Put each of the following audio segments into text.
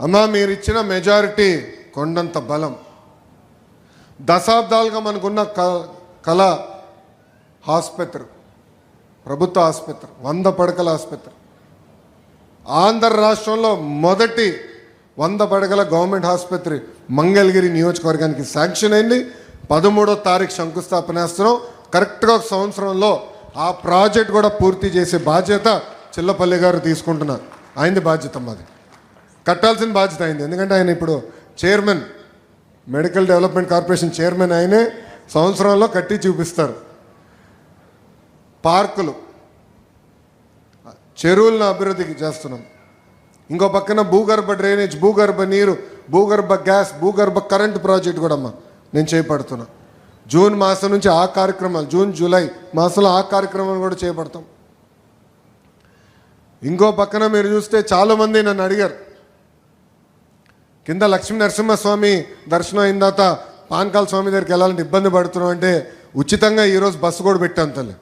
అమ్మా మీరు ఇచ్చిన మెజారిటీ కొండంత బలం. దశాబ్దాలుగా మనకున్న క- కళ ఆసుపత్రి. ప్రభుత్వ ఆసుపత్రి. వంద పడకల ఆసుపత్రి. ఆంధ్ర రాష్ట్రంలో మొదటి వంద పడకల గవర్నమెంట్ ఆసుపత్రి మంగళగిరి నియోజకవర్గానికి శాంక్షన్ అయింది. పదమూడో తారీఖు శంకుస్థాపన చేస్తున్నాం. కరెక్ట్గా ఒక సంవత్సరంలో ఆ ప్రాజెక్ట్ కూడా పూర్తి చేసే బాధ్యత చిల్లపల్లి గారు తీసుకుంటున్నారు. ఆయనది బాధ్యత మాది. కట్టాల్సిన బాధ్యత అయింది. ఎందుకంటే ఆయన ఇప్పుడు chairman medical development corporation chairman ఆయనే సంవత్సరంలో కట్టి చూపిస్తారు. పార్కులు చెరువులను అభివృద్ధికి చేస్తున్నాం. ఇంకో పక్కన భూగర్భ డ్రైనేజ్ భూగర్భ నీరు భూగర్భ గ్యాస్ భూగర్భ కరెంట్ ప్రాజెక్ట్ కూడా అమ్మా నేను చేపడుతున్నా. జూన్ మాసం నుంచి ఆ కార్యక్రమాలు జూన్ జూలై మాసంలో ఆ కార్యక్రమాలు కూడా చేపడతాం. ఇంకో పక్కన మీరు చూస్తే చాలామంది నన్ను అడిగారు కింద లక్ష్మీ నరసింహస్వామి దర్శనం అయిన తర్వాత పాన్కాల స్వామి దగ్గరికి వెళ్ళాలంటే ఇబ్బంది పడుతున్నాం అంటే ఉచితంగా ఈరోజు బస్సు కూడా పెట్టాం తల్లి.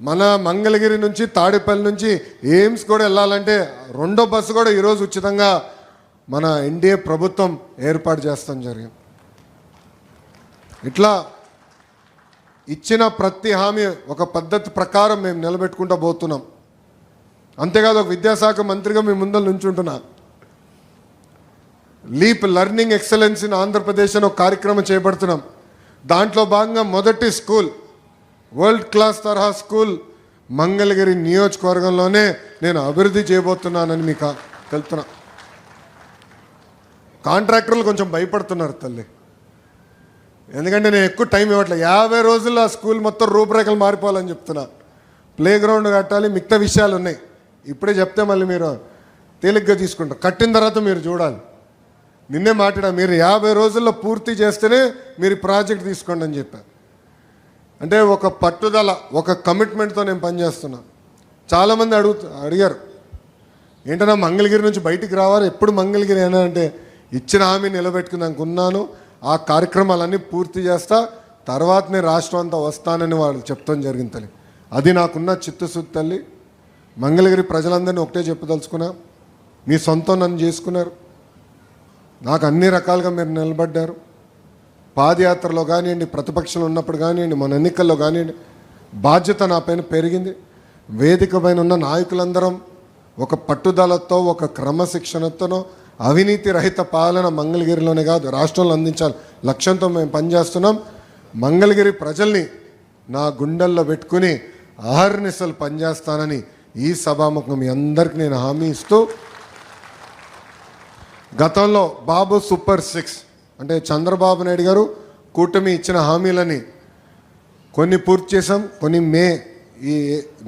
మన మంగళగిరి నుంచి తాడేపల్లి నుంచి ఎయిమ్స్ కూడా వెళ్ళాలంటే రెండో బస్సు కూడా ఈరోజు ఉచితంగా మన ఎన్డీఏ ప్రభుత్వం ఏర్పాటు చేస్తాం జరిగింది. ఇట్లా ఇచ్చిన ప్రతి హామీ ఒక పద్ధతి ప్రకారం మేము నిలబెట్టుకుంటూ పోతున్నాం. అంతేకాదు ఒక విద్యాశాఖ మంత్రిగా మీ ముందర నుంచుంటున్నాను leap learning excellence in Andhra Pradesh అని ఒక కార్యక్రమం చేపడుతున్నాం. దాంట్లో భాగంగా మొదటి స్కూల్ వరల్డ్ క్లాస్ తరహా స్కూల్ మంగళగిరి నియోజకవర్గంలోనే నేను అభివృద్ధి చేయబోతున్నానని మీకు తెలుపుతున్నా. కాంట్రాక్టర్లు కొంచెం భయపడుతున్నారు తల్లి. ఎందుకంటే నేను ఎక్కువ టైం ఇవ్వట్లేదు యాభై రోజుల్లో ఆ స్కూల్ మొత్తం రూపురేఖలు మారిపోవాలని చెప్తున్నా. ప్లే గ్రౌండ్ కట్టాలి మిగతా విషయాలు ఉన్నాయి. ఇప్పుడే చెప్తే మళ్ళీ మీరు తేలిగ్గా తీసుకుంటారు. కట్టిన తర్వాత మీరు చూడాలి. నిన్నే మాట్లాడా మీరు యాభై రోజుల్లో పూర్తి చేస్తేనే మీరు ప్రాజెక్ట్ తీసుకోండి అని చెప్పారు అంటే ఒక పట్టుదల ఒక కమిట్మెంట్తో నేను పనిచేస్తున్నా. చాలామంది అడుగు అడిగారు ఏంటన్నా మంగళగిరి నుంచి బయటికి రావాలి? ఎప్పుడు మంగళగిరి అయినా అంటే ఇచ్చిన హామీ నిలబెట్టుకున్నాక ఉన్నాను ఆ కార్యక్రమాలన్నీ పూర్తి చేస్తా తర్వాత నేను రాష్ట్రం అంతా వస్తానని వాళ్ళు చెప్తాం జరిగింది తల్లి. అది నాకున్న చిత్తశుద్ధి తల్లి. మంగళగిరి ప్రజలందరినీ ఒకటే చెప్పదలుచుకున్నా. మీ సొంతం నన్ను చేసుకున్నారు. నాకు అన్ని రకాలుగా మీరు నిలబడ్డారు. పాదయాత్రలో కానివ్వండి ప్రతిపక్షంలో ఉన్నప్పుడు కానివ్వండి మన ఎన్నికల్లో కానివ్వండి బాధ్యత నా పైన పెరిగింది. వేదిక పైన ఉన్న నాయకులందరం ఒక పట్టుదలతో ఒక క్రమశిక్షణతోనో అవినీతి రహిత పాలన మంగళగిరిలోనే కాదు రాష్ట్రంలో అందించాలి. లక్ష్యంతో మేము పనిచేస్తున్నాం. మంగళగిరి ప్రజల్ని నా గుండెల్లో పెట్టుకుని ఆహర్నిశలు పనిచేస్తానని ఈ సభాముఖం మీ అందరికీ నేను హామీ ఇస్తూ గతంలో బాబు సూపర్ సిక్స్ అంటే చంద్రబాబు నాయుడు గారు కూటమి ఇచ్చిన హామీలని కొన్ని పూర్తి చేసాం కొన్ని మే ఈ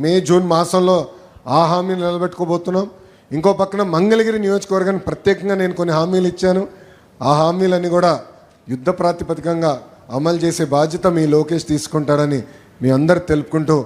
మే జూన్ మాసంలో ఆ హామీలు నిలబెట్టుకోబోతున్నాం. ఇంకో పక్కన మంగళగిరి నియోజకవర్గానికి ప్రత్యేకంగా నేను కొన్ని హామీలు ఇచ్చాను. ఆ హామీలన్నీ కూడా యుద్ధ ప్రాతిపదికంగా అమలు చేసే బాధ్యత మీ లోకేష్ తీసుకుంటాడని మీ అందరు తెలుపుకుంటూ